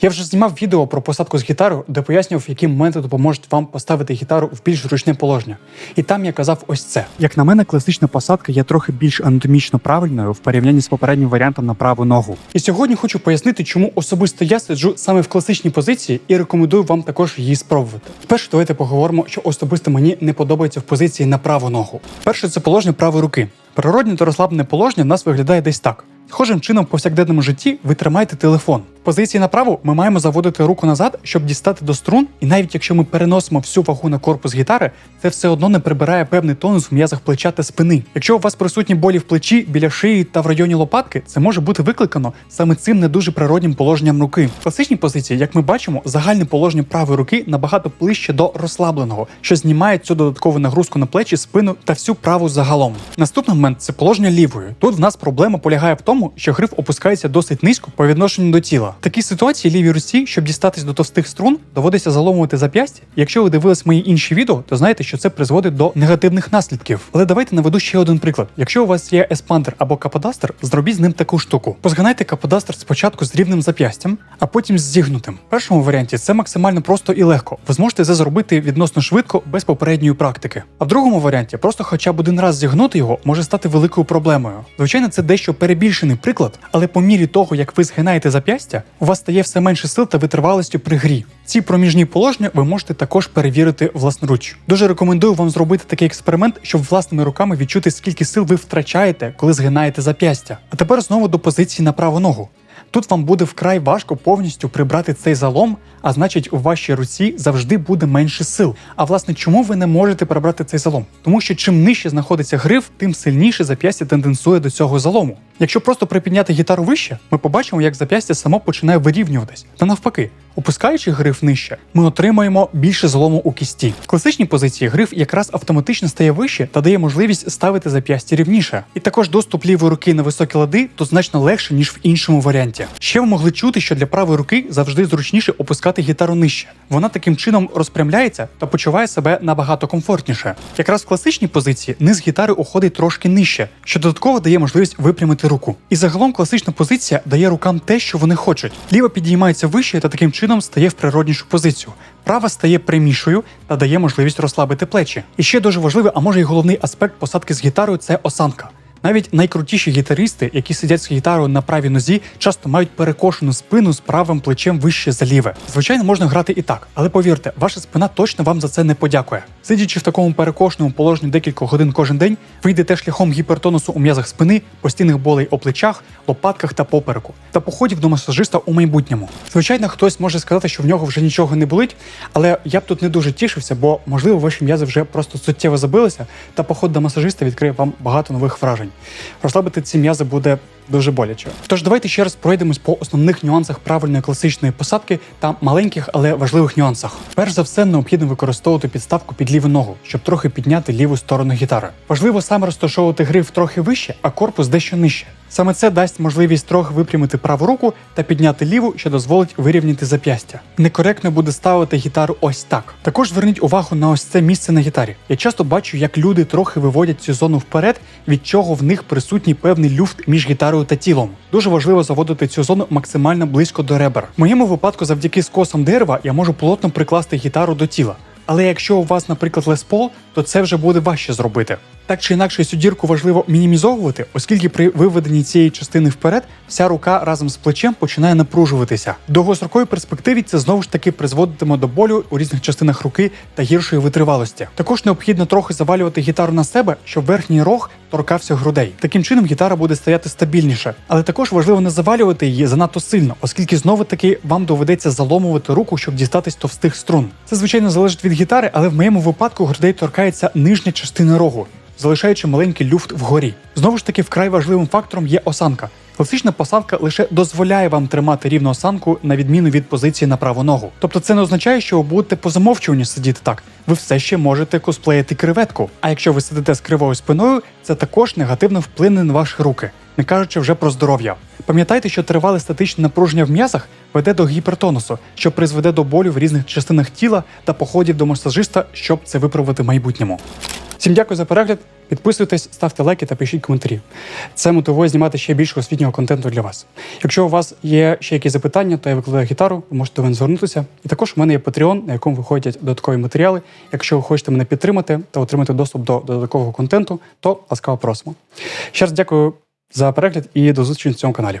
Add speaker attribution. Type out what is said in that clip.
Speaker 1: Я вже знімав відео про посадку з гітарою, де пояснював, які моменти допоможуть вам поставити гітару в більш зручне положення. І там я казав ось це. Як на мене, класична посадка є трохи більш анатомічно правильною в порівнянні з попереднім варіантом на праву ногу. І сьогодні хочу пояснити, чому особисто я сиджу саме в класичній позиції і рекомендую вам також її спробувати. Перше, давайте поговоримо, що особисто мені не подобається в позиції на праву ногу. Перше, це положення правої руки. Природне та розслаблене положення в нас виглядає десь так. Схожим чином в повсякденному житті ви тримаєте телефон. Позиції направо ми маємо заводити руку назад, щоб дістати до струн, і навіть якщо ми переносимо всю вагу на корпус гітари, це все одно не прибирає певний тонус в м'язах плеча та спини. Якщо у вас присутні болі в плечі, біля шиї та в районі лопатки, це може бути викликано саме цим не дуже природнім положенням руки. В класичній позиції, як ми бачимо, загальне положення правої руки набагато ближче до розслабленого, що знімає цю додаткову нагрузку на плечі, спину та всю праву загалом. Наступний момент це положення лівої. Тут в нас проблема полягає в тому, що гриф опускається досить низько по відношенню до тіла. В такій ситуації лівій руці, щоб дістатись до товстих струн, доводиться заломувати зап'ястя. Якщо ви дивились мої інші відео, то знаєте, що це призводить до негативних наслідків. Але давайте наведу ще один приклад. Якщо у вас є еспандер або каподастер, зробіть з ним таку штуку. Позгинайте каподастер спочатку з рівним зап'ястям, а потім з зігнутим. В першому варіанті це максимально просто і легко. Ви зможете це зробити відносно швидко без попередньої практики. А в другому варіанті просто хоча б один раз зігнути його може стати великою проблемою. Звичайно, це дещо перебільшений приклад, але по мірі того, як ви згинаєте зап'ястя, у вас стає все менше сил та витривалості при грі. Ці проміжні положення ви можете також перевірити власноруч. Дуже рекомендую вам зробити такий експеримент, щоб власними руками відчути, скільки сил ви втрачаєте, коли згинаєте зап'ястя. А тепер знову до позиції на праву ногу. Тут вам буде вкрай важко повністю прибрати цей залом, а значить, у вашій руці завжди буде менше сил. А власне, чому ви не можете прибрати цей залом? Тому що чим нижче знаходиться гриф, тим сильніше зап'ястя тенденсує до цього залому. Якщо просто припідняти гітару вище, ми побачимо, як зап'ястя само починає вирівнюватись. Та навпаки, опускаючи гриф нижче, ми отримаємо більше злому у кісті. В класичній позиції гриф якраз автоматично стає вище та дає можливість ставити зап'ястя рівніше. І також доступ лівої руки на високі лади тут значно легше, ніж в іншому варіанті. Ще ви могли чути, що для правої руки завжди зручніше опускати гітару нижче. Вона таким чином розпрямляється та почуває себе набагато комфортніше. Якраз в класичній позиції низ гітари уходить трошки нижче, що додатково дає можливість випрямити руку. І загалом класична позиція дає рукам те, що вони хочуть. Ліва підіймається вище та таким чином стає в природнішу позицію. Права стає прямішою та дає можливість розслабити плечі. І ще дуже важливий, а може й головний аспект посадки з гітарою це осанка. Навіть найкрутіші гітаристи, які сидять з гітарою на правій нозі, часто мають перекошену спину з правим плечем вище за ліве. Звичайно, можна грати і так, але повірте, ваша спина точно вам за це не подякує. Сидячи в такому перекошеному положенні декілька годин кожен день, ви йдете шляхом гіпертонусу у м'язах спини, постійних болей у плечах, лопатках та попереку, та походів до масажиста у майбутньому. Звичайно, хтось може сказати, що в нього вже нічого не болить, але я б тут не дуже тішився, бо можливо ваші м'язи вже просто суттєво забилися, та поход до масажиста відкриє вам багато нових вражень. Розслабити ці м'язи буде дуже боляче. Тож давайте ще раз пройдемось по основних нюансах правильної класичної посадки та маленьких, але важливих нюансах. Перш за все, необхідно використовувати підставку під ліву ногу, щоб трохи підняти ліву сторону гітари. Важливо саме розташовувати гриф трохи вище, а корпус дещо нижче. Саме це дасть можливість трохи випрямити праву руку та підняти ліву, що дозволить вирівняти зап'ястя. Некоректно буде ставити гітару ось так. Також зверніть увагу на ось це місце на гітарі. Я часто бачу, як люди трохи виводять цю зону вперед, від чого в них присутній певний люфт між гітарою та тілом. Дуже важливо заводити цю зону максимально близько до ребер. В моєму випадку, завдяки скосам дерева, я можу плотно прикласти гітару до тіла. Але якщо у вас, наприклад, леспол, то це вже буде важче зробити. Так чи інакше, цю дірку важливо мінімізовувати, оскільки при виведенні цієї частини вперед вся рука разом з плечем починає напружуватися. В довгостроковій перспективі це знову ж таки призводитиме до болю у різних частинах руки та гіршої витривалості. Також необхідно трохи завалювати гітару на себе, щоб верхній рог торкався грудей. Таким чином гітара буде стояти стабільніше, але також важливо не завалювати її занадто сильно, оскільки знову таки вам доведеться заломувати руку, щоб дістатись товстих струн. Це звичайно залежить від гітари, але в моєму випадку грудей торкається нижня частина рогу залишаючи маленький люфт вгорі. Знову ж таки, вкрай важливим фактором є осанка. Класична посадка лише дозволяє вам тримати рівну осанку на відміну від позиції на праву ногу. Тобто це не означає, що ви будете по замовчуванню сидіти так. Ви все ще можете косплеїти креветку. А якщо ви сидите з кривою спиною, це також негативно вплине на ваші руки, не кажучи вже про здоров'я. Пам'ятайте, що тривале статичне напруження в м'язах веде до гіпертонусу, що призведе до болю в різних частинах тіла та походів до масажиста, щоб це виправити в майбутньому. Всім дякую за перегляд. Підписуйтесь, ставте лайки та пишіть коментарі. Це мотивує знімати ще більше освітнього контенту для вас. Якщо у вас є ще якісь запитання, то я викладаю гітару, ви можете до мене звернутися. І також у мене є Patreon, на якому виходять додаткові матеріали. Якщо ви хочете мене підтримати та отримати доступ до додаткового контенту, то ласкаво просимо. Ще раз дякую за перегляд і до зустрічі на цьому каналі.